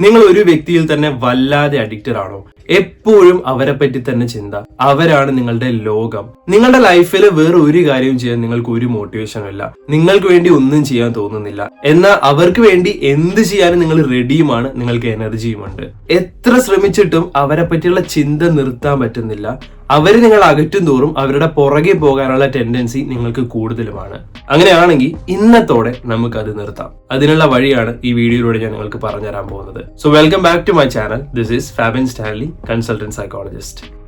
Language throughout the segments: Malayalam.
നിങ്ങൾ ഒരു വ്യക്തിയിൽ തന്നെ വല്ലാതെ അഡിക്റ്റഡ് ആണോ? എപ്പോഴും അവരെ പറ്റി തന്നെ ചിന്ത. അവരാണ് നിങ്ങളുടെ ലോകം. നിങ്ങളുടെ ലൈഫിൽ വേറെ ഒരു കാര്യവും ചെയ്യാൻ നിങ്ങൾക്ക് ഒരു മോട്ടിവേഷനും ഇല്ല. നിങ്ങൾക്ക് വേണ്ടി ഒന്നും ചെയ്യാൻ തോന്നുന്നില്ല. എന്നാൽ അവർക്ക് വേണ്ടി എന്ത് ചെയ്യാനും നിങ്ങൾ റെഡിയുമാണ് നിങ്ങൾക്ക് എനർജിയുമുണ്ട് എത്ര ശ്രമിച്ചിട്ടും അവരെ പറ്റിയുള്ള ചിന്ത നിർത്താൻ പറ്റുന്നില്ല. അവർ നിങ്ങൾ അകറ്റും തോറും അവരുടെ പുറകെ പോകാനുള്ള ടെൻഡൻസി നിങ്ങൾക്ക് കൂടുതലുമാണ്. അങ്ങനെയാണെങ്കിൽ ഇന്നത്തോടെ നമുക്ക് അത് നിർത്താം. അതിനുള്ള വഴിയാണ് ഈ വീഡിയോയിലൂടെ ഞാൻ നിങ്ങൾക്ക് പറഞ്ഞുതരാൻ പോകുന്നത്. So welcome back to my channel this is Fabin Stanley consultant psychologist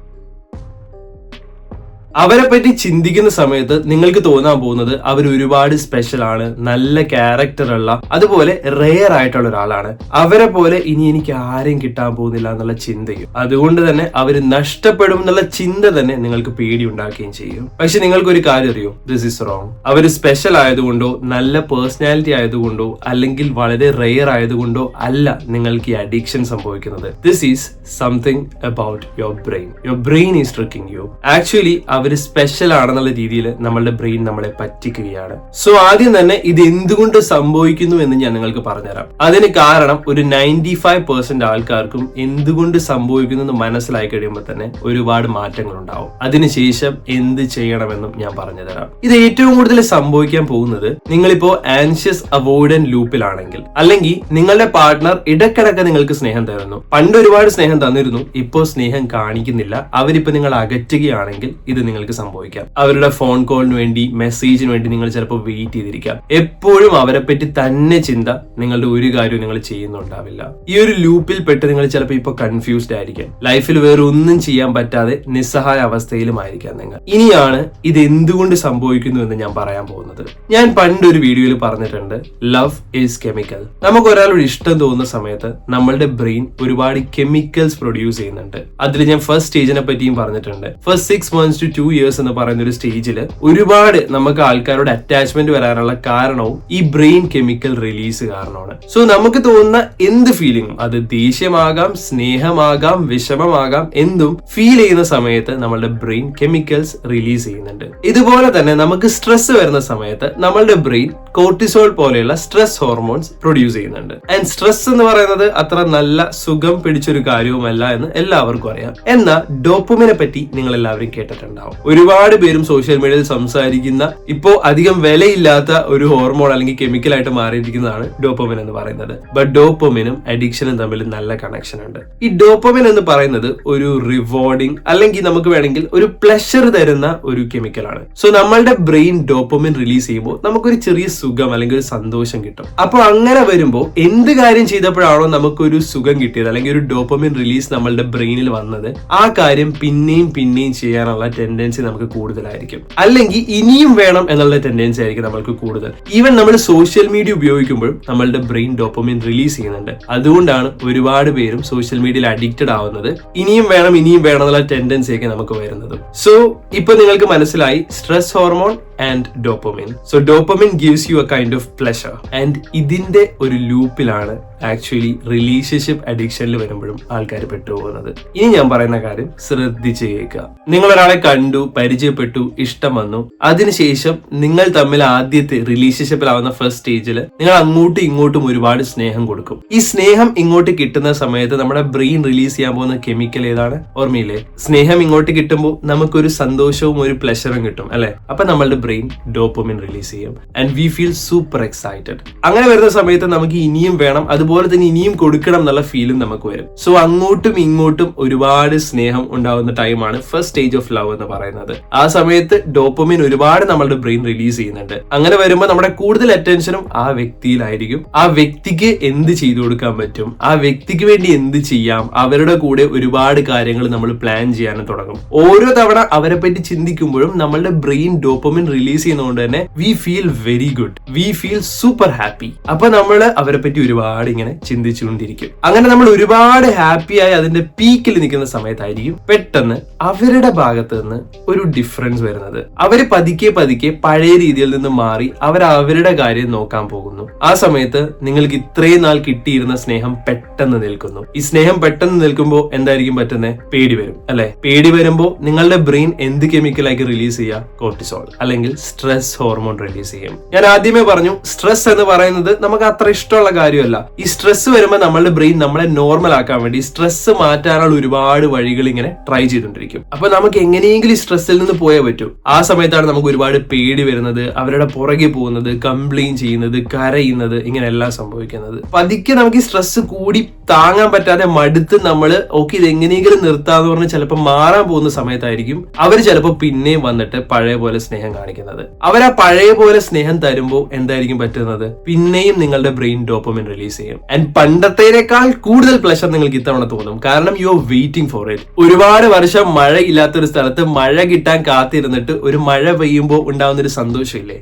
അവരെ പറ്റി ചിന്തിക്കുന്ന സമയത്ത് നിങ്ങൾക്ക് തോന്നാൻ പോകുന്നത് അവർ ഒരുപാട് സ്പെഷ്യൽ ആണ് നല്ല ക്യാരക്ടർ ഉള്ള അതുപോലെ റെയർ ആയിട്ടുള്ള ഒരാളാണ്. അവരെ പോലെ ഇനി എനിക്ക് ആരെയും കിട്ടാൻ പോകുന്നില്ല എന്നുള്ള ചിന്തയും. അതുകൊണ്ട് തന്നെ അവർ നഷ്ടപ്പെടും എന്നുള്ള ചിന്ത തന്നെ നിങ്ങൾക്ക് പേടി ഉണ്ടാക്കുകയും ചെയ്യും. പക്ഷെ നിങ്ങൾക്ക് ഒരു കാര്യം അറിയോ? ദിസ് ഇസ് റോങ് അവർ സ്പെഷ്യൽ ആയതുകൊണ്ടോ നല്ല പേഴ്സണാലിറ്റി ആയതുകൊണ്ടോ അല്ലെങ്കിൽ വളരെ റെയർ ആയതുകൊണ്ടോ അല്ല നിങ്ങൾക്ക് ഈ അഡിക്ഷൻ സംഭവിക്കുന്നത്. This is something about your brain your brain is tricking you actually our special ആണെന്നുള്ള രീതിയിൽ നമ്മളുടെ ബ്രെയിൻ നമ്മളെ പറ്റിക്കുകയാണ്. സോ ആദ്യം തന്നെ ഇത് എന്തുകൊണ്ട് സംഭവിക്കുന്നു എന്ന് ഞാൻ നിങ്ങൾക്ക് പറഞ്ഞുതരാം. അതിന് കാരണം ഒരു നയന്റി ഫൈവ് പെർസെന്റ് ആൾക്കാർക്കും എന്തുകൊണ്ട് സംഭവിക്കുന്നു എന്ന് മനസ്സിലായി കഴിയുമ്പോൾ തന്നെ ഒരുപാട് മാറ്റങ്ങൾ ഉണ്ടാവും. അതിനുശേഷം എന്ത് ചെയ്യണമെന്നും ഞാൻ പറഞ്ഞു തരാം ഇത് ഏറ്റവും കൂടുതൽ സംഭവിക്കാൻ പോകുന്നത് നിങ്ങളിപ്പോ ആൻഷ്യസ് അവോയ്ഡൻ ലൂപ്പിലാണെങ്കിൽ അല്ലെങ്കിൽ നിങ്ങളുടെ പാർട്ട്ണർ ഇടക്കിടക്ക് നിങ്ങൾക്ക് സ്നേഹം തരുന്നു. പണ്ട് ഒരുപാട് സ്നേഹം തന്നിരുന്നു ഇപ്പോ സ്നേഹം കാണിക്കുന്നില്ല. അവരിപ്പോ നിങ്ങൾ അകറ്റുകയാണെങ്കിൽ ഇത് നിങ്ങൾക്ക് സംഭവിക്കാം. അവരുടെ ഫോൺ കോളിന് വേണ്ടി മെസ്സേജിന് വേണ്ടി നിങ്ങൾ ചിലപ്പോൾ വെയിറ്റ് ചെയ്തിരിക്കാം. എപ്പോഴും അവരെ പറ്റി തന്നെ ചിന്ത നിങ്ങളുടെ ഒരു കാര്യവും നിങ്ങൾ ചെയ്യുന്നുണ്ടാവില്ല. ഈ ഒരു ലൂപ്പിൽ പെട്ട് നിങ്ങൾ ചിലപ്പോൾ ഇപ്പൊ കൺഫ്യൂസ്ഡ് ആയിരിക്കാം. ലൈഫിൽ വേറെ ഒന്നും ചെയ്യാൻ പറ്റാതെ നിസ്സഹായ അവസ്ഥയിലും ആയിരിക്കാം നിങ്ങൾ. ഇനിയാണ് ഇത് എന്തുകൊണ്ട് സംഭവിക്കുന്നു എന്ന് ഞാൻ പറയാൻ പോകുന്നത്. ഞാൻ പണ്ട് ഒരു വീഡിയോയിൽ പറഞ്ഞിട്ടുണ്ട് ലവ് ഈസ് കെമിക്കൽ നമുക്ക് ഒരാളോട് ഇഷ്ടം തോന്നുന്ന സമയത്ത് നമ്മളുടെ ബ്രെയിൻ ഒരുപാട് കെമിക്കൽസ് പ്രൊഡ്യൂസ് ചെയ്യുന്നുണ്ട്. അതിൽ ഞാൻ ഫസ്റ്റ് സ്റ്റേജിനെ പറ്റിയും പറഞ്ഞിട്ടുണ്ട്. First six months to two years എന്ന് പറയുന്ന ഒരു സ്റ്റേജിൽ ഒരുപാട് നമുക്ക് ആൾക്കാരോട് അറ്റാച്ച്മെന്റ് വരാനുള്ള കാരണവും ഈ ബ്രെയിൻ കെമിക്കൽ റിലീസ് കാരണമാണ്. സോ നമുക്ക് തോന്നുന്ന എന്ത് ഫീലിംഗ് അത് ദേഷ്യമാകാം സ്നേഹമാകാം വിഷമമാകാം എന്തും ഫീൽ ചെയ്യുന്ന സമയത്ത് നമ്മളുടെ ബ്രെയിൻ കെമിക്കൽസ് റിലീസ് ചെയ്യുന്നുണ്ട്. ഇതുപോലെ തന്നെ നമുക്ക് സ്ട്രെസ് വരുന്ന സമയത്ത് നമ്മളുടെ ബ്രെയിൻ കോർട്ടിസോൾ പോലെയുള്ള സ്ട്രെസ് ഹോർമോൺസ് പ്രൊഡ്യൂസ് ചെയ്യുന്നുണ്ട്. ആൻഡ് സ്ട്രെസ് എന്ന് പറയുന്നത് അത്ര നല്ല സുഖം പിടിച്ചൊരു കാര്യവുമല്ല എന്ന് എല്ലാവർക്കും അറിയാം. എന്നാൽ ഡോപ്പുമിനെ പറ്റി നിങ്ങൾ എല്ലാവരും കേട്ടിട്ടുണ്ടാവും. ഒരുപാട് പേരും സോഷ്യൽ മീഡിയയിൽ സംസാരിക്കുന്ന ഇപ്പോ അധികം വിലയില്ലാത്ത ഒരു ഹോർമോൺ അല്ലെങ്കിൽ കെമിക്കൽ ആയിട്ട് മാറിയിരിക്കുന്നതാണ് ഡോപ്പമിൻ എന്ന് പറയുന്നത്. ബട്ട് ഡോപ്പമിനും അഡിക്ഷനും തമ്മിൽ നല്ല കണക്ഷൻ ഉണ്ട്. ഈ ഡോപ്പമിൻ എന്ന് പറയുന്നത് ഒരു റിവോർഡിങ് അല്ലെങ്കിൽ നമുക്ക് വേണമെങ്കിൽ ഒരു പ്ലഷർ തരുന്ന ഒരു കെമിക്കലാണ് സോ നമ്മളുടെ ബ്രെയിൻ ഡോപ്പമിൻ റിലീസ് ചെയ്യുമ്പോൾ നമുക്കൊരു ചെറിയ സുഖം അല്ലെങ്കിൽ ഒരു സന്തോഷം കിട്ടും. അപ്പോൾ അങ്ങനെ വരുമ്പോൾ എന്ത് കാര്യം ചെയ്തപ്പോഴാണോ നമുക്കൊരു സുഖം കിട്ടിയത്? അല്ലെങ്കിൽ ഒരു ഡോപ്പമിൻ റിലീസ് നമ്മളുടെ ബ്രെയിനിൽ വന്നത്? ആ കാര്യം പിന്നെയും പിന്നെയും ചെയ്യാനുള്ള ടെൻഡൻസി നമുക്ക് കൂടുതലായിരിക്കും. അല്ലെങ്കിൽ ഇനിയും വേണം എന്നുള്ള ടെൻഡൻസി ആയിരിക്കും നമ്മൾക്ക് കൂടുതൽ. ഈവൻ നമ്മൾ സോഷ്യൽ മീഡിയ ഉപയോഗിക്കുമ്പോഴും നമ്മളുടെ ബ്രെയിൻ ഡോപ്പമിൻ റിലീസ് ചെയ്യുന്നുണ്ട്. അതുകൊണ്ടാണ് ഒരുപാട് പേരും സോഷ്യൽ മീഡിയയിൽ അഡിക്റ്റഡ് ആവുന്നത്. ഇനിയും വേണം ഇനിയും വേണം എന്നുള്ള ടെൻഡൻസി ഒക്കെ നമുക്ക് വരുന്നത്. സോ ഇപ്പൊ നിങ്ങൾക്ക് മനസ്സിലായി stress hormone and dopamine so dopamine gives you a kind of pleasure and ഇതിന്റെ ഒരു ലൂപ്പിലാണ് ആക്ച്വലി റിലേഷൻഷിപ്പ് അഡിക്ഷനിൽ വരുമ്പോഴും ആൾക്കാർ പെട്ടുപോകുന്നത്. ഇനി ഞാൻ പറയുന്ന കാര്യം ശ്രദ്ധിച്ച് കേൾക്കുക നിങ്ങൾ ഒരാളെ കണ്ടു പരിചയപ്പെട്ടു ഇഷ്ടം വന്നു അതിനുശേഷം നിങ്ങൾ തമ്മിൽ ആദ്യത്തെ റിലേഷൻഷിപ്പിൽ റിലേഷൻഷിപ്പിലാവുന്ന ഫസ്റ്റ് സ്റ്റേജിൽ നിങ്ങൾ അങ്ങോട്ടും ഇങ്ങോട്ടും ഒരുപാട് സ്നേഹം കൊടുക്കും. ഈ സ്നേഹം ഇങ്ങോട്ട് കിട്ടുന്ന സമയത്ത് നമ്മുടെ ബ്രെയിൻ റിലീസ് ചെയ്യാൻ പോകുന്ന കെമിക്കൽ ഏതാണ്? ഓർമ്മയില്ലേ? സ്നേഹം ഇങ്ങോട്ട് കിട്ടുമ്പോൾ നമുക്കൊരു സന്തോഷവും ഒരു പ്ലഷറും കിട്ടും അല്ലെ? അപ്പൊ നമ്മളുടെ ബ്രെയിൻ ഡോപ്പമിൻ റിലീസ് ചെയ്യും. And we feel super excited അങ്ങനെ വരുന്ന സമയത്ത് നമുക്ക് ഇനിയും വേണം. അതുപോലെ തന്നെ ഇനിയും കൊടുക്കണം എന്നുള്ള ഫീലും നമുക്ക് വരും. സോ അങ്ങോട്ടും ഇങ്ങോട്ടും ഒരുപാട് സ്നേഹം ഉണ്ടാവുന്ന ടൈമാണ് ഫസ്റ്റ് സ്റ്റേജ് ഓഫ് ലവ് എന്ന് പറയുന്നത്. ആ സമയത്ത് ഡോപ്പമിൻ ഒരുപാട് നമ്മളുടെ ബ്രെയിൻ റിലീസ് ചെയ്യുന്നുണ്ട്. അങ്ങനെ വരുമ്പോൾ നമ്മുടെ കൂടുതൽ അറ്റൻഷനും ആ വ്യക്തിയിലായിരിക്കും. ആ വ്യക്തിക്ക് എന്ത് ചെയ്തു കൊടുക്കാൻ പറ്റും? ആ വ്യക്തിക്ക് വേണ്ടി എന്ത് ചെയ്യാം? അവരുടെ കൂടെ ഒരുപാട് കാര്യങ്ങൾ നമ്മൾ പ്ലാൻ ചെയ്യാനും തുടങ്ങും. ഓരോ തവണ അവരെ പറ്റി ചിന്തിക്കുമ്പോഴും നമ്മളുടെ ബ്രെയിൻ ഡോപ്പമിൻ റിലീസ് ചെയ്യുന്നതുകൊണ്ട് തന്നെ we feel very good we feel super happy അപ്പൊ നമ്മൾ അവരെ പറ്റി ഒരുപാട് ചിന്തിച്ചുകൊണ്ടിരിക്കും. അങ്ങനെ നമ്മൾ ഒരുപാട് ഹാപ്പിയായി അതിന്റെ പീക്കിൽ നിൽക്കുന്ന സമയത്തായിരിക്കും പെട്ടെന്ന് അവരുടെ ഭാഗത്ത് നിന്ന് ഒരു ഡിഫറൻസ് വരുന്നത്. അവർ പതുക്കെ പതുക്കെ പഴയ രീതിയിൽ നിന്ന് മാറി അവർ അവരുടെ കാര്യം നോക്കാൻ പോകുന്നു. ആ സമയത്ത് നിങ്ങൾക്ക് ഇത്രയും നാൾ കിട്ടിയിരുന്ന സ്നേഹം പെട്ടെന്ന് നിൽക്കുന്നു. ഈ സ്നേഹം പെട്ടെന്ന് നിൽക്കുമ്പോൾ എന്തായിരിക്കും പറ്റുന്നത് പേടി വരും അല്ലെ? പേടി വരുമ്പോൾ നിങ്ങളുടെ ബ്രെയിൻ എന്ത് കെമിക്കലായിട്ട് റിലീസ് ചെയ്യുക കോർട്ടിസോൾ അല്ലെങ്കിൽ സ്ട്രെസ് ഹോർമോൺ റിലീസ് ചെയ്യും. ഞാൻ ആദ്യമേ പറഞ്ഞു സ്ട്രെസ് എന്ന് പറയുന്നത് നമുക്ക് അത്ര ഇഷ്ടമുള്ള കാര്യമല്ല. സ്ട്രെസ് വരുമ്പോൾ നമ്മളുടെ ബ്രെയിൻ നമ്മളെ നോർമൽ ആക്കാൻ വേണ്ടി സ്ട്രെസ് മാറ്റാനുള്ള ഒരുപാട് വഴികൾ ഇങ്ങനെ ട്രൈ ചെയ്തുകൊണ്ടിരിക്കും അപ്പൊ നമുക്ക് എങ്ങനെയെങ്കിലും ഈ സ്ട്രെസ്സിൽ നിന്ന് പോയേ പറ്റൂ. ആ സമയത്താണ് നമുക്ക് ഒരുപാട് പേടി വരുന്നത് അവരുടെ പുറകെ പോകുന്നത് കംപ്ലൈൻ ചെയ്യുന്നത് കരയുന്നത് ഇങ്ങനെ എല്ലാം സംഭവിക്കുന്നത്. പതുക്കെ നമുക്ക് ഈ സ്ട്രെസ് കൂടി താങ്ങാൻ പറ്റാതെ മടുത്ത് നമ്മൾ ഓക്കെ ഇത് എങ്ങനെയെങ്കിലും നിർത്താന്ന് പറഞ്ഞ് ചിലപ്പോൾ മാറാൻ പോകുന്ന സമയത്തായിരിക്കും അവർ ചിലപ്പോൾ പിന്നെയും വന്നിട്ട് പഴയ പോലെ സ്നേഹം കാണിക്കുന്നത്. അവർ ആ പഴയ പോലെ സ്നേഹം തരുമ്പോൾ എന്തായിരിക്കും പറ്റുന്നത്? പിന്നെയും നിങ്ങളുടെ ബ്രെയിൻ ഡോപ്പമിൻ റിലീസ് ചെയ്യും. ആൻഡ് പണ്ടത്തേനേക്കാൾ കൂടുതൽ പ്ലഷർ നിങ്ങൾക്ക് ഇത്തവണ തോന്നും. കാരണം you are waiting for it ഒരുപാട് വർഷം മഴ ഇല്ലാത്തൊരു സ്ഥലത്ത് മഴ കിട്ടാൻ കാത്തിരുന്നിട്ട് ഒരു മഴ പെയ്യുമ്പോൾ ഉണ്ടാവുന്ന ഒരു സന്തോഷമില്ലേ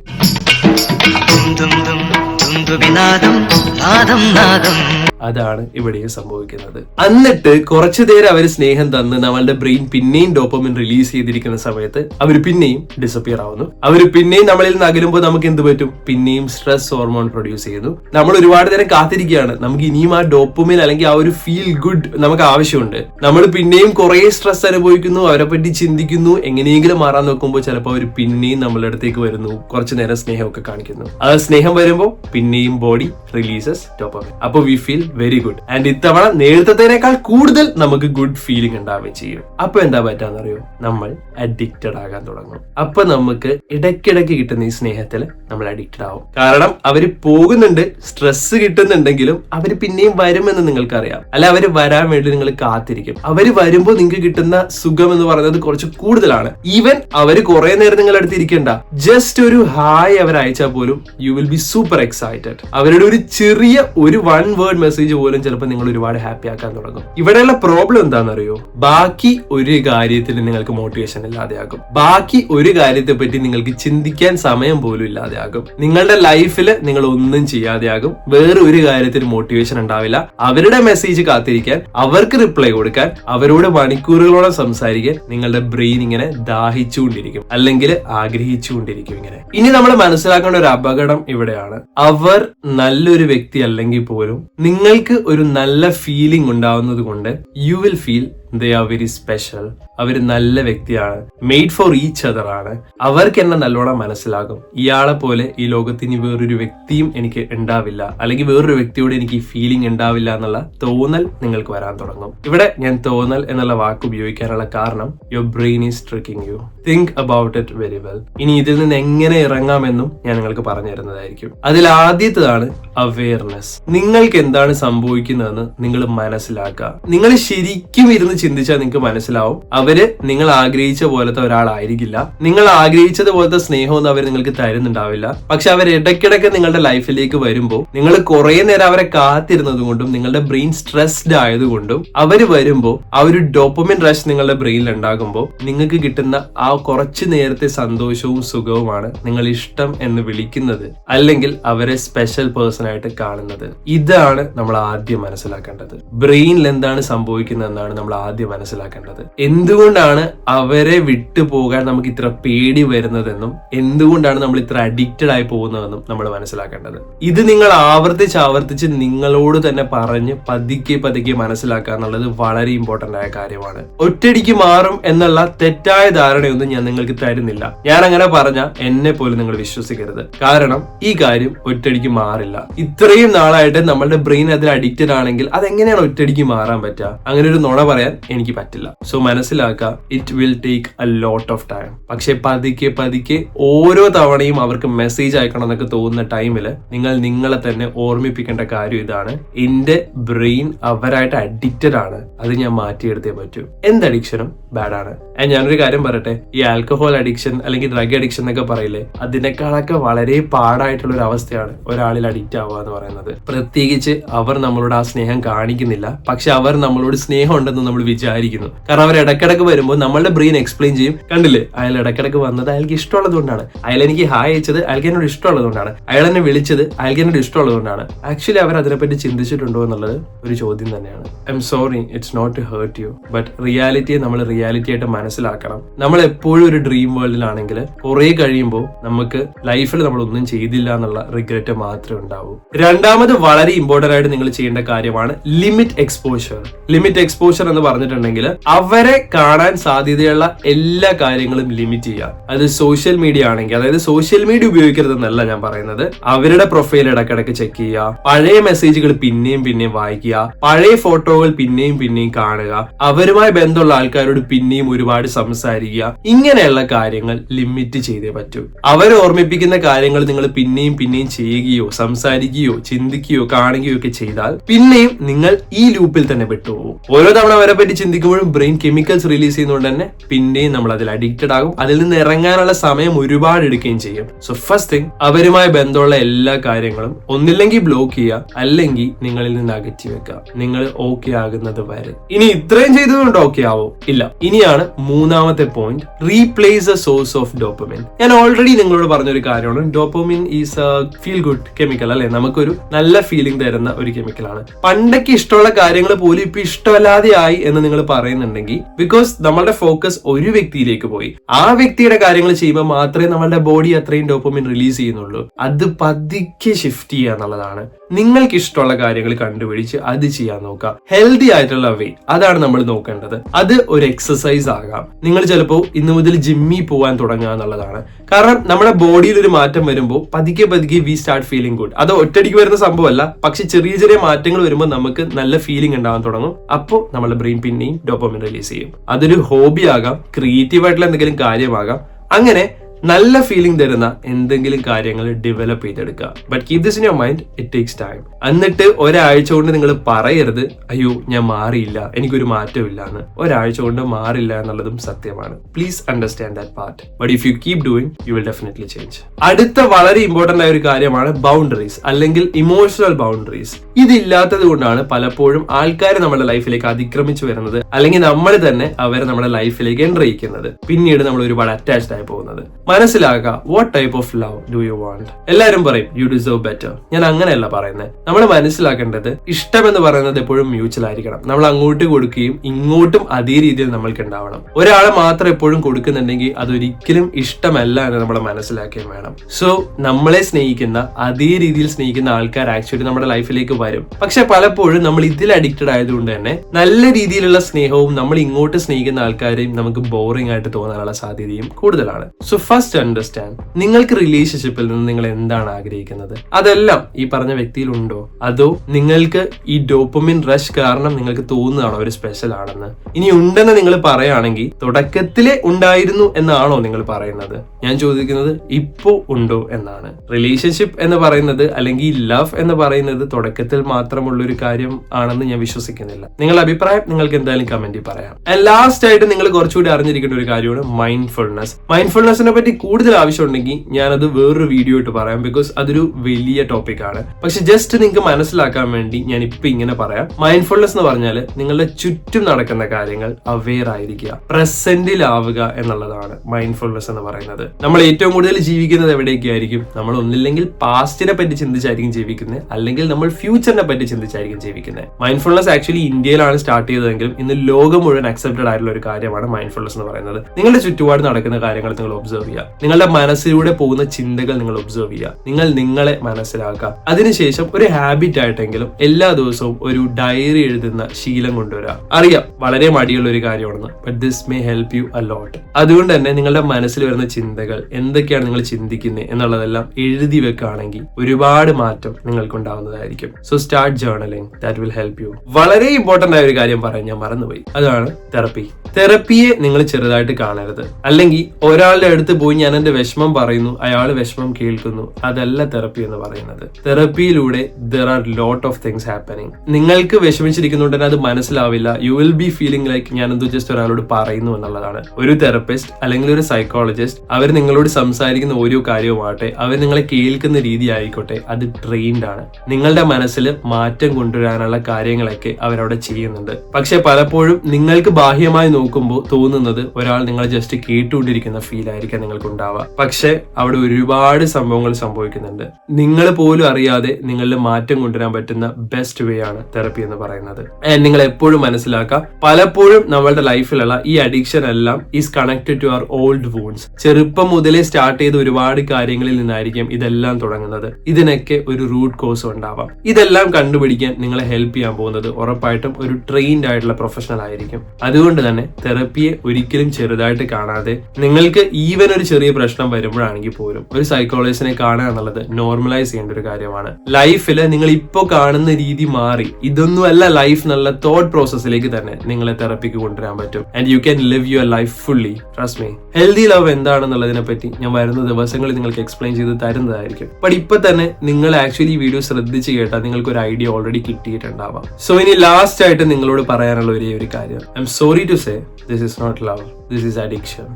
നാദം നാദം അതാണ് ഇവിടെയും സംഭവിക്കുന്നത്. എന്നിട്ട് കുറച്ചു നേരം അവർ സ്നേഹം തന്ന് നമ്മളുടെ ബ്രെയിൻ പിന്നെയും ഡോപ്പമിൻ റിലീസ് ചെയ്തിരിക്കുന്ന സമയത്ത് അവർ പിന്നെയും ഡിസപ്പിയർ ആവുന്നു. അവർ പിന്നെയും നമ്മളിൽ നിന്ന് അകലുമ്പോൾ നമുക്ക് എന്ത് പറ്റും? പിന്നെയും സ്ട്രെസ് ഹോർമോൺ പ്രൊഡ്യൂസ് ചെയ്യുന്നു. നമ്മൾ ഒരുപാട് നേരം കാത്തിരിക്കുകയാണ്. നമുക്ക് ഇനിയും ആ ഡോപ്പമിൻ അല്ലെങ്കിൽ ആ ഒരു ഫീൽ ഗുഡ് നമുക്ക് ആവശ്യമുണ്ട്. നമ്മൾ പിന്നെയും കുറെ സ്ട്രെസ് അനുഭവിക്കുന്നു. അവരെ പറ്റി ചിന്തിക്കുന്നു. എങ്ങനെയെങ്കിലും മാറാൻ നോക്കുമ്പോൾ ചിലപ്പോൾ അവർ പിന്നെയും നമ്മളുടെ അടുത്തേക്ക് വരുന്നു. കുറച്ചു നേരം സ്നേഹമൊക്കെ കാണിക്കുന്നു. ആ സ്നേഹം വരുമ്പോൾ പിന്നെയും ബോഡി റിലീസസ് ഡോപ്പമിൻ അപ്പോൾ we feel very good and ഇത്തവണ നേരത്തേക്കാൾ കൂടുതൽ നമുക്ക് ഗുഡ് ഫീലിംഗ് ഉണ്ടാവുകയും ചെയ്യും. അപ്പൊ എന്താ പറ്റാന്നറിയോ? നമ്മൾ അഡിക്റ്റഡ് ആകാൻ തുടങ്ങും. അപ്പൊ നമുക്ക് ഇടയ്ക്കിടയ്ക്ക് കിട്ടുന്ന ഈ സ്നേഹത്തിൽ നമ്മൾ അഡിക്റ്റഡ് ആവും. കാരണം അവർ പോകുന്നുണ്ട് സ്ട്രെസ് കിട്ടുന്നുണ്ടെങ്കിലും അവർ പിന്നെയും വരുമെന്ന് നിങ്ങൾക്കറിയാം. അല്ല അവർ വരാൻ വേണ്ടി നിങ്ങൾ കാത്തിരിക്കും. അവർ വരുമ്പോൾ നിങ്ങൾക്ക് കിട്ടുന്ന സുഖം എന്ന് പറയുന്നത് കുറച്ച് കൂടുതലാണ്. ഈവൻ അവർ കുറെ നേരം നിങ്ങളുടെ അടുത്ത് ഇരിക്കണ്ട. ജസ്റ്റ് ഒരു ഹായ് അവർ അയച്ചാൽ പോലും you will be super excited അവരുടെ ഒരു ചെറിയ ഒരു വൺ വേർഡ് മെസ്സേജ് പോലും ചിലപ്പോൾ നിങ്ങൾ ഒരുപാട് ഹാപ്പി ആക്കാൻ തുടങ്ങും. ഇവിടെയുള്ള പ്രോബ്ലം എന്താണെന്നറിയോ? ബാക്കി ഒരു കാര്യത്തിൽ നിങ്ങൾക്ക് മോട്ടിവേഷൻ ഇല്ലാതെയാകും. ബാക്കി ഒരു കാര്യത്തെ പറ്റി നിങ്ങൾക്ക് ചിന്തിക്കാൻ സമയം പോലും ഇല്ലാതെയാകും. നിങ്ങളുടെ ലൈഫിൽ നിങ്ങൾ ഒന്നും ചെയ്യാതെയാകും. വേറെ ഒരു കാര്യത്തിൽ മോട്ടിവേഷൻ ഉണ്ടാവില്ല. അവരുടെ മെസ്സേജ് കാത്തിരിക്കാൻ അവർക്ക് റിപ്ലൈ കൊടുക്കാൻ അവരോട് മണിക്കൂറുകളോളം സംസാരിക്കാൻ നിങ്ങളുടെ ബ്രെയിൻ ഇങ്ങനെ ദാഹിച്ചുകൊണ്ടിരിക്കും. അല്ലെങ്കിൽ ആഗ്രഹിച്ചുകൊണ്ടിരിക്കും ഇങ്ങനെ. ഇനി നമ്മൾ മനസ്സിലാക്കേണ്ട ഒരു അപകടം ഇവിടെയാണ്. അവർ നല്ലൊരു വ്യക്തി അല്ലെങ്കിൽ പോലും നിങ്ങൾക്ക് ഒരു നല്ല ഫീലിംഗ് ഉണ്ടാവുന്നത് കൊണ്ട് you will feel they are very special അവർ നല്ല വ്യക്തിയാണ്. മെയ്ഡ് ഫോർ ഈച്ച് അതർ ആണ്. അവർക്ക് എന്നെ നല്ലോണം മനസ്സിലാകും. ഇയാളെ പോലെ ഈ ലോകത്ത് ഇനി വേറൊരു വ്യക്തിയും എനിക്ക് ഉണ്ടാവില്ല. അല്ലെങ്കിൽ വേറൊരു വ്യക്തിയോട് എനിക്ക് ഈ ഫീലിംഗ് ഉണ്ടാവില്ല എന്നുള്ള തോന്നൽ നിങ്ങൾക്ക് വരാൻ തുടങ്ങും. ഇവിടെ ഞാൻ തോന്നൽ എന്നുള്ള വാക്ക് ഉപയോഗിക്കാനുള്ള കാരണം your brain is tricking you think about it very well ഇനി ഇതിൽ നിന്ന് എങ്ങനെ ഇറങ്ങാമെന്നും ഞാൻ നിങ്ങൾക്ക് പറഞ്ഞു തരുന്നതായിരിക്കും. അതിൽ ആദ്യത്തേതാണ് അവെയർനെസ് നിങ്ങൾക്ക് എന്താണ് സംഭവിക്കുന്നതെന്ന് നിങ്ങൾ മനസ്സിലാക്കുക. നിങ്ങൾ ശരിക്കും ഇരുന്ന് ചിന്തിച്ചാൽ നിങ്ങൾക്ക് മനസ്സിലാവും. അവർ നിങ്ങൾ ആഗ്രഹിച്ച പോലത്തെ ഒരാളായിരിക്കില്ല. നിങ്ങൾ ആഗ്രഹിച്ചത് പോലത്തെ സ്നേഹമൊന്നും അവർ നിങ്ങൾക്ക് തരുന്നുണ്ടാവില്ല. പക്ഷെ അവർ ഇടയ്ക്കിടയ്ക്ക് നിങ്ങളുടെ ലൈഫിലേക്ക് വരുമ്പോൾ നിങ്ങൾ കുറെ നേരം അവരെ കാത്തിരുന്നത് കൊണ്ടും നിങ്ങളുടെ ബ്രെയിൻ സ്ട്രെസ്ഡ് ആയതുകൊണ്ടും അവർ വരുമ്പോൾ ആ ഒരു ഡോപ്പമിൻ റഷ് നിങ്ങളുടെ ബ്രെയിനിൽ ഉണ്ടാകുമ്പോൾ നിങ്ങൾക്ക് കിട്ടുന്ന ആ കുറച്ച് നേരത്തെ സന്തോഷവും സുഖവുമാണ് നിങ്ങൾ ഇഷ്ടം എന്ന് വിളിക്കുന്നത് അല്ലെങ്കിൽ അവരെ സ്പെഷ്യൽ പേഴ്സൺ ആയിട്ട് കാണുന്നത്. ഇതാണ് നമ്മൾ ആദ്യം മനസ്സിലാക്കേണ്ടത്. ബ്രെയിനിൽ എന്താണ് സംഭവിക്കുന്നത് എന്നാണ് നമ്മൾ ആദ്യം മനസ്സിലാക്കേണ്ടത്. എന്തുകൊണ്ടാണ് അവരെ വിട്ടു പോകാൻ നമുക്ക് ഇത്ര പേടി വരുന്നതെന്നും എന്തുകൊണ്ടാണ് നമ്മൾ ഇത്ര അഡിക്റ്റഡ് ആയി പോകുന്നതെന്നും നമ്മൾ മനസ്സിലാക്കേണ്ടത്. ഇത് നിങ്ങൾ ആവർത്തിച്ച് ആവർത്തിച്ച് നിങ്ങളോട് തന്നെ പറഞ്ഞ് പതുക്കെ പതുക്കെ മനസ്സിലാക്കുക എന്നുള്ളത് വളരെ ഇമ്പോർട്ടന്റ് ആയ കാര്യമാണ്. ഒറ്റടിക്ക് മാറും എന്നുള്ള തെറ്റായ ധാരണയൊന്നും ഞാൻ നിങ്ങൾക്ക് തരുന്നില്ല. ഞാൻ അങ്ങനെ പറഞ്ഞ എന്നെ പോലും നിങ്ങൾ വിശ്വസിക്കരുത്. കാരണം ഈ കാര്യം ഒറ്റടിക്ക് മാറില്ല. ഇത്രയും നാളായിട്ട് നമ്മളുടെ ബ്രെയിൻ അതിൽ അഡിക്റ്റഡ് ആണെങ്കിൽ അതെങ്ങനെയാണ് ഒറ്റടിക്ക് മാറാൻ പറ്റുക? അങ്ങനെ ഒരു നുണ പറയാൻ എനിക്ക് പറ്റില്ല. സോ മനസ്സിലാക്കുക it will take a lot of time പക്ഷെ പതുക്കെ പതുക്കെ ഓരോ തവണയും അവർക്ക് മെസ്സേജ് അയക്കണം എന്നൊക്കെ തോന്നുന്ന ടൈമിൽ നിങ്ങൾ നിങ്ങളെ തന്നെ ഓർമ്മിപ്പിക്കേണ്ട കാര്യം ഇതാണ്. എന്റെ ബ്രെയിൻ അവരായിട്ട് അഡിക്റ്റഡ് ആണ്. അത് ഞാൻ മാറ്റിയെടുത്തേ പറ്റൂ. എന്ത് അഡിക്ഷനും ബാഡ് ആണ്. And ഞാനൊരു കാര്യം പറയട്ടെ ഈ ആൽക്കഹോൾ അഡിക്ഷൻ അല്ലെങ്കിൽ ഡ്രഗ് അഡിക്ഷൻ എന്നൊക്കെ പറയില്ലേ അതിനേക്കാളൊക്കെ വളരെ പാടായിട്ടുള്ള ഒരു അവസ്ഥയാണ് ഒരാളിൽ അഡിക്റ്റ് ആവുക എന്ന് പറയുന്നത്. പ്രത്യേകിച്ച് അവർ നമ്മളോട് ആ സ്നേഹം കാണിക്കുന്നില്ല. പക്ഷെ അവർ നമ്മളോട് സ്നേഹം ഉണ്ടെന്ന് നമ്മൾ വിചാരിക്കുന്നു. കാരണം അവർ ഇടക്കിടക്ക് വരുമ്പോൾ നമ്മളുടെ ബ്രെയിൻ എക്സ്പ്ലെയിൻ ചെയ്യും. കണ്ടില്ലേ? അയാൾ ഇടക്കിടക്ക് വന്നത് അയാൾക്ക് ഇഷ്ടമുള്ളത് കൊണ്ടാണ്. അയാൾ എനിക്ക് ഹായ് അയച്ചത് അയാൾക്ക് എന്നോട് ഇഷ്ടമുള്ളത് കൊണ്ടാണ്. അയാൾ എന്നെ വിളിച്ചത് അയാൾക്ക് എന്നോട് ഇഷ്ടമുള്ളത് കൊണ്ടാണ്. ആക്ച്വലി അവർ അതിനെപ്പറ്റി ചിന്തിച്ചിട്ടുണ്ടോ എന്നുള്ളത് ഒരു ചോദ്യം തന്നെയാണ്. I'm sorry it's not hurt you but റിയാലിറ്റിയെ നമ്മൾ റിയാലിറ്റി ആയിട്ട് മനസ്സിലാക്കണം. നമ്മൾ എപ്പോഴും ഒരു ഡ്രീം വേൾഡിലാണെങ്കിൽ കുറെ കഴിയുമ്പോൾ നമുക്ക് ലൈഫിൽ നമ്മൾ ഒന്നും ചെയ്തില്ല എന്നുള്ള റിഗ്രറ്റ് മാത്രമേ ഉണ്ടാവൂ. രണ്ടാമത് വളരെ ഇമ്പോർട്ടന്റ് ആയിട്ട് നിങ്ങൾ ചെയ്യേണ്ട കാര്യമാണ് ലിമിറ്റ് എക്സ്പോഷർ ലിമിറ്റ് എക്സ്പോഷർ എന്ന് പറഞ്ഞിട്ടുണ്ടെങ്കിൽ അവരെ കാണാൻ സാധ്യതയുള്ള എല്ലാ കാര്യങ്ങളും ലിമിറ്റ് ചെയ്യുക. അത് സോഷ്യൽ മീഡിയ ആണെങ്കിൽ അതായത് സോഷ്യൽ മീഡിയ ഉപയോഗിക്കരുത് എന്നല്ല ഞാൻ പറയുന്നത്. അവരുടെ പ്രൊഫൈൽ ഇടക്കിടക്ക് ചെക്ക് ചെയ്യുക. പഴയ മെസ്സേജുകൾ പിന്നെയും പിന്നെയും വായിക്കുക. പഴയ ഫോട്ടോകൾ പിന്നെയും പിന്നെയും കാണുക. അവരുമായി ബന്ധമുള്ള ആൾക്കാരോട് പിന്നെയും ഒരുപാട് സംസാരിക്കുക. ഇങ്ങനെയുള്ള കാര്യങ്ങൾ ലിമിറ്റ് ചെയ്തേ പറ്റൂ. അവരെ ഓർമ്മിപ്പിക്കുന്ന കാര്യങ്ങൾ നിങ്ങൾ പിന്നെയും പിന്നെയും ചെയ്യുകയോ സംസാരിക്കുകയോ ചിന്തിക്കുകയോ കാണുകയോ ഒക്കെ ചെയ്താൽ പിന്നെയും നിങ്ങൾ ഈ ലൂപ്പിൽ തന്നെ പെട്ടുപോകും. ഓരോ തവണ അവരെ പറ്റി ചിന്തിക്കുമ്പോഴും ബ്രെയിൻ കെമിക്കൽസ് റിലീസ് ചെയ്യുന്നതുകൊണ്ട് തന്നെ പിന്നെയും നമ്മൾ അതിൽ അഡിക്റ്റഡ് ആകും. അതിൽ നിന്ന് ഇറങ്ങാനുള്ള സമയം ഒരുപാട് എടുക്കുകയും ചെയ്യും. സോ ഫസ്റ്റ് തിങ് അവരുമായി ബന്ധമുള്ള എല്ലാ കാര്യങ്ങളും ഒന്നില്ലെങ്കിൽ ബ്ലോക്ക് ചെയ്യുക അല്ലെങ്കിൽ നിങ്ങളിൽ നിന്ന് അകറ്റി വെക്കുക. നിങ്ങൾ ഓക്കെ ആകുന്നത് വരെ. ഇനി ഇത്രയും ചെയ്തതുകൊണ്ട് ഓക്കെ ആവോ? ഇല്ല. ഇനിയാണ് മൂന്നാമത്തെ point replace a source of dopamine ഞാൻ ഓൾറെഡി നിങ്ങളോട് പറഞ്ഞൊരു കാര്യമാണ്. Dopamine is a feel good chemical അല്ലെ? നമുക്കൊരു നല്ല ഫീലിംഗ് തരുന്ന ഒരു കെമിക്കലാണ് പണ്ടൊക്കെ ഇഷ്ടമുള്ള കാര്യങ്ങൾ പോലും ഇപ്പൊ ഇഷ്ടമല്ലാതെ ആയി എന്ന് നിങ്ങൾ പറയുന്നുണ്ടെങ്കിൽ ബിക്കോസ് നമ്മളുടെ ഫോക്കസ് ഒരു വ്യക്തിയിലേക്ക് പോയി. ആ വ്യക്തിയുടെ കാര്യങ്ങൾ ചെയ്യുമ്പോൾ മാത്രമേ നമ്മളുടെ ബോഡി അത്രയും ഡോപ്പമിൻ റിലീസ് ചെയ്യുന്നുള്ളൂ. അത് പതുക്കെ ഷിഫ്റ്റ് ചെയ്യുക എന്നുള്ളതാണ്. നിങ്ങൾക്ക് ഇഷ്ടമുള്ള കാര്യങ്ങൾ കണ്ടുപിടിച്ച് അത് ചെയ്യാൻ നോക്കുക ഹെൽത്തി ആയിട്ടുള്ള വേ അതാണ് നമ്മൾ നോക്കേണ്ടത്. അത് ഒരു എക്സസൈസ് ആകാം. നിങ്ങൾ ചിലപ്പോൾ ഇന്നു മുതൽ ജിമ്മിൽ പോകാൻ തുടങ്ങുക എന്നുള്ളതാണ്. കാരണം നമ്മുടെ ബോഡിയിൽ ഒരു മാറ്റം വരുമ്പോൾ പതുക്കെ പതുക്കെ വി സ്റ്റാർട്ട് ഫീലിംഗ് ഗുഡ് അത് ഒറ്റടിക്ക് വരുന്ന സംഭവമല്ല. പക്ഷെ ചെറിയ ചെറിയ മാറ്റങ്ങൾ വരുമ്പോൾ നമുക്ക് നല്ല ഫീലിംഗ് ഉണ്ടാവാൻ തുടങ്ങും. അപ്പോൾ നമ്മുടെ ബ്രെയിൻ പിന്നെയും ഡോപ്പമിൻ റിലീസ് ചെയ്യും. അതൊരു ഹോബി ആകാം. ക്രിയേറ്റീവ് ആയിട്ടുള്ള എന്തെങ്കിലും കാര്യമാകാം. അങ്ങനെ നല്ല ഫീലിംഗ് തരുന്ന എന്തെങ്കിലും കാര്യങ്ങൾ ഡെവലപ്പ് ചെയ്തെടുക്കുക. But keep this in your mind it takes time എന്നിട്ട് ഒരാഴ്ച കൊണ്ട് നിങ്ങൾ പറയരുത് അയ്യോ ഞാൻ മാറിയില്ല എനിക്കൊരു മാറ്റമില്ല എന്ന് ഒരാഴ്ച കൊണ്ട് മാറില്ല എന്നുള്ളതും സത്യമാണ്. Please understand that part but if you keep doing you will definitely change അടുത്ത വളരെ ഇമ്പോർട്ടന്റ് ആയ ഒരു കാര്യമാണ് ബൗണ്ടറീസ് അല്ലെങ്കിൽ ഇമോഷണൽ ബൗണ്ടറീസ് ഇതില്ലാത്തത് കൊണ്ടാണ് പലപ്പോഴും ആൾക്കാർ നമ്മുടെ ലൈഫിലേക്ക് അതിക്രമിച്ചു വരുന്നത് അല്ലെങ്കിൽ നമ്മൾ തന്നെ അവരെ നമ്മുടെ ലൈഫിലേക്ക് എന്റർ ചെയ്യിക്കുന്നത് പിന്നീട് നമ്മൾ ഒരുപാട് അറ്റാച്ച്ഡ് ആയി പോകുന്നത്. മനസ്സിലാക്കുക what type of love do you want എല്ലാവരും പറയും യു ഡിസേർവ് ബെറ്റർ ഞാൻ അങ്ങനെയല്ല പറയുന്നത് നമ്മൾ മനസ്സിലാക്കേണ്ടത് ഇഷ്ടം എന്ന് പറയുന്നത് എപ്പോഴും മ്യൂച്വൽ ആയിരിക്കണം. നമ്മൾ അങ്ങോട്ട് കൊടുക്കുകയും ഇങ്ങോട്ടും അതേ രീതിയിൽ നമ്മൾക്ക് ഉണ്ടാവണം. ഒരാളെ മാത്രം എപ്പോഴും കൊടുക്കുന്നുണ്ടെങ്കിൽ അതൊരിക്കലും ഇഷ്ടമല്ല എന്ന് നമ്മൾ മനസ്സിലാക്കുകയും വേണം. സോ നമ്മളെ സ്നേഹിക്കുന്ന അതേ രീതിയിൽ സ്നേഹിക്കുന്ന ആൾക്കാർ ആക്ച്വലി നമ്മുടെ ലൈഫിലേക്ക് വരും. പക്ഷെ പലപ്പോഴും നമ്മൾ ഇതിൽ അഡിക്റ്റഡ് ആയതുകൊണ്ട് തന്നെ നല്ല രീതിയിലുള്ള സ്നേഹവും നമ്മൾ ഇങ്ങോട്ട് സ്നേഹിക്കുന്ന ആൾക്കാരെയും നമുക്ക് ബോറിംഗ് ആയിട്ട് തോന്നാനുള്ള സാധ്യതയും കൂടുതലാണ്. സോ അണ്ടർസ്റ്റാൻഡ് നിങ്ങൾക്ക് റിലേഷൻഷിപ്പിൽ നിന്ന് നിങ്ങൾ എന്താണ് ആഗ്രഹിക്കുന്നത്? അതെല്ലാം ഈ പറഞ്ഞ വ്യക്തിയിൽ ഉണ്ടോ? അതോ നിങ്ങൾക്ക് ഈ ഡോപ്പമിൻ റഷ് കാരണം നിങ്ങൾക്ക് തോന്നുന്നതാണോ ഒരു സ്പെഷ്യൽ ആണെന്ന്? ഇനി ഉണ്ടെന്ന് നിങ്ങൾ പറയുകയാണെങ്കിൽ തുടക്കത്തിലെ ഉണ്ടായിരുന്നു എന്നാണോ നിങ്ങൾ പറയുന്നത്? ഞാൻ ചോദിക്കുന്നത് ഇപ്പോ ഉണ്ടോ എന്നാണ്. റിലേഷൻഷിപ്പ് എന്ന് പറയുന്നത് അല്ലെങ്കിൽ ലവ് എന്ന് പറയുന്നത് തുടക്കത്തിൽ മാത്രമുള്ള ഒരു കാര്യം ആണെന്ന് ഞാൻ വിശ്വസിക്കുന്നില്ല. നിങ്ങളുടെ അഭിപ്രായം നിങ്ങൾക്ക് എന്തായാലും കമന്റിൽ പറയാം. ലാസ്റ്റ് ആയിട്ട് നിങ്ങൾ കുറച്ചുകൂടി അറിഞ്ഞിരിക്കേണ്ട ഒരു കാര്യമാണ് മൈൻഡ്ഫുൾനെസ് മൈൻഡ്ഫുൾനെസിനെ പറ്റി കൂടുതൽ ആവശ്യമുണ്ടെങ്കിൽ ഞാനത് വേറൊരു വീഡിയോ ആയിട്ട് പറയാം ബിക്കോസ് അതൊരു വലിയ ടോപ്പിക് ആണ്. പക്ഷെ ജസ്റ്റ് നിങ്ങൾക്ക് മനസ്സിലാക്കാൻ വേണ്ടി ഞാൻ ഇപ്പൊ ഇങ്ങനെ പറയാം. മൈൻഡ്ഫുൾനെസ് എന്ന് പറഞ്ഞാൽ നിങ്ങളുടെ ചുറ്റും നടക്കുന്ന കാര്യങ്ങൾ അവെയർ ആയിരിക്കുക പ്രസന്റിൽ ആവുക എന്നുള്ളതാണ് മൈൻഡ്ഫുൾനെസ് എന്ന് പറയുന്നത്. നമ്മൾ ഏറ്റവും കൂടുതൽ ജീവിക്കുന്നത് എവിടെയൊക്കെ ആയിരിക്കും നമ്മൾ ഒന്നില്ലെങ്കിൽ പാസ്റ്റിനെ പറ്റി ചിന്തിച്ചായിരിക്കും ജീവിക്കുന്നത് അല്ലെങ്കിൽ നമ്മൾ ഫ്യൂച്ചറിനെ പറ്റി ചിന്തിച്ചായിരിക്കും ജീവിക്കുന്നത്. മൈൻഡ്ഫുൾനെസ് ആക്ച്വലി ഇന്ത്യയിലാണ് സ്റ്റാർട്ട് ചെയ്തതെങ്കിലും ഇന്ന് ലോകം മുഴുവൻ അക്സെപ്റ്റഡ് ആയിട്ടുള്ള ഒരു കാര്യമാണ് മൈൻഡ്ഫുൾനെസ് എന്ന് പറയുന്നത്. നിങ്ങളുടെ ചുറ്റുപാട് നടക്കുന്ന കാര്യങ്ങൾ നിങ്ങൾ ഒബ്സർവ് ചെയ്യുക. നിങ്ങളുടെ മനസ്സിലൂടെ പോകുന്ന ചിന്തകൾ നിങ്ങൾ ഒബ്സർവ് ചെയ്യുക. നിങ്ങൾ നിങ്ങളെ മനസ്സിലാക്കുക. അതിനുശേഷം ഒരു ഹാബിറ്റ് ആയിട്ടെങ്കിലും എല്ലാ ദിവസവും ഒരു ഡയറി എഴുതുന്ന ശീലം കൊണ്ടുവരിക. അറിയാം വളരെ മടിയുള്ള ഒരു കാര്യമാണെന്ന് but this may help you a lot അതുകൊണ്ട് തന്നെ നിങ്ങളുടെ മനസ്സിൽ വരുന്ന ചിന്തകൾ എന്തൊക്കെയാണ് നിങ്ങൾ ചിന്തിക്കുന്നത് എന്നുള്ളതെല്ലാം എഴുതി വെക്കുകയാണെങ്കിൽ ഒരുപാട് മാറ്റം നിങ്ങൾക്ക് ഉണ്ടാവുന്നതായിരിക്കും so start journaling that will help you വളരെ ഇമ്പോർട്ടന്റ് ആയ ഒരു കാര്യം പറയാൻ ഞാൻ മറന്നുപോയി. അതാണ് തെറപ്പി തെറപ്പിയെ നിങ്ങൾ ചെറുതായിട്ട് കാണരുത്. അല്ലെങ്കിൽ ഒരാളുടെ അടുത്ത് പോയി ഞാൻ എന്റെ വിഷമം പറയുന്നു. അയാൾ വിഷമം കേൾക്കുന്നു. അതല്ല തെറപ്പി എന്ന് പറയുന്നത്. തെറപ്പിയിലൂടെ there are lot of things happening നിങ്ങൾക്ക് വിഷമിച്ചിരിക്കുന്നുണ്ട് അത് മനസ്സിലാവില്ല. You will be feeling like ഞാൻ എന്തോ ജസ്റ്റ് ഒരാളോട് പറയുന്നു എന്നുള്ളതാണ്. ഒരു തെറപ്പിസ്റ്റ് അല്ലെങ്കിൽ ഒരു സൈക്കോളജിസ്റ്റ് അവർ നിങ്ങളോട് സംസാരിക്കുന്ന ഓരോ കാര്യവുമാകട്ടെ അവർ നിങ്ങളെ കേൾക്കുന്ന രീതി ആയിക്കോട്ടെ അത് ട്രെയിൻഡ് ആണ്. നിങ്ങളുടെ മനസ്സിൽ മാറ്റം കൊണ്ടുവരാനുള്ള കാര്യങ്ങളൊക്കെ അവരവിടെ ചെയ്യുന്നുണ്ട്. പക്ഷെ പലപ്പോഴും നിങ്ങൾക്ക് ബാഹ്യമായി നോക്കുമ്പോൾ തോന്നുന്നത് ഒരാൾ നിങ്ങളെ ജസ്റ്റ് കേട്ടുകൊണ്ടിരിക്കുന്ന ഫീൽ ആയിരിക്കാം. നിങ്ങൾക്ക് പക്ഷേ അവിടെ ഒരുപാട് സംഭവങ്ങൾ സംഭവിക്കുന്നുണ്ട്. നിങ്ങൾ പോലും അറിയാതെ നിങ്ങളിൽ മാറ്റം കൊണ്ടുവരാൻ പറ്റുന്ന ബെസ്റ്റ് വേ ആണ് തെറപ്പി എന്ന് പറയുന്നത്. നിങ്ങൾ എപ്പോഴും മനസ്സിലാക്കുക പലപ്പോഴും നമ്മളുടെ ലൈഫിലുള്ള ഈ അഡിക്ഷൻ എല്ലാം is connected to our old wounds ചെറുപ്പം മുതലേ സ്റ്റാർട്ട് ചെയ്ത ഒരുപാട് കാര്യങ്ങളിൽ നിന്നായിരിക്കും ഇതെല്ലാം തുടങ്ങുന്നത്. ഇതിനൊക്കെ ഒരു റൂട്ട് കോസ് ഉണ്ടാവാം. ഇതെല്ലാം കണ്ടുപിടിക്കാൻ നിങ്ങളെ ഹെൽപ്പ് ചെയ്യാൻ പോകുന്നത് ഉറപ്പായിട്ടും ഒരു ട്രെയിൻഡ് ആയിട്ടുള്ള പ്രൊഫഷണൽ ആയിരിക്കും. അതുകൊണ്ട് തന്നെ തെറപ്പിയെ ഒരിക്കലും ചെറുതായിട്ട് കാണാതെ നിങ്ങൾക്ക് ഈവൻ ചെറിയ പ്രശ്നം വരുമ്പോഴാണെങ്കിൽ പോലും ഒരു സൈക്കോളജിസ്റ്റിനെ കാണുക എന്നുള്ളത് നോർമലൈസ് ചെയ്യേണ്ട ഒരു കാര്യമാണ്. ലൈഫിൽ നിങ്ങൾ ഇപ്പോൾ കാണുന്ന രീതി മാറി. ഇതൊന്നും അല്ല ലൈഫ് നല്ല തോട്ട് പ്രോസസ്സിലേക്ക് തന്നെ നിങ്ങളെ തെറപ്പിക്ക് കൊണ്ടുവരാൻ പറ്റും. And you can live your life fully trust me healthy love എന്താണെന്നുള്ളതിനെ പറ്റി ഞാൻ വരുന്ന ദിവസങ്ങളിൽ നിങ്ങൾക്ക് എക്സ്പ്ലെയിൻ ചെയ്ത് തരുന്നതായിരിക്കും. ബട്ട് ഇപ്പൊ തന്നെ നിങ്ങൾ ആക്ച്വലി ഈ വീഡിയോ ശ്രദ്ധിച്ച് കേട്ടാൽ നിങ്ങൾക്ക് ഒരു ഐഡിയ ഓൾറെഡി കിട്ടിയിട്ടുണ്ടാവാം. സോ ഇനി ലാസ്റ്റ് ആയിട്ട് നിങ്ങളോട് പറയാനുള്ള ഒരേ ഒരു കാര്യം. I'm sorry to say this is not love this is addiction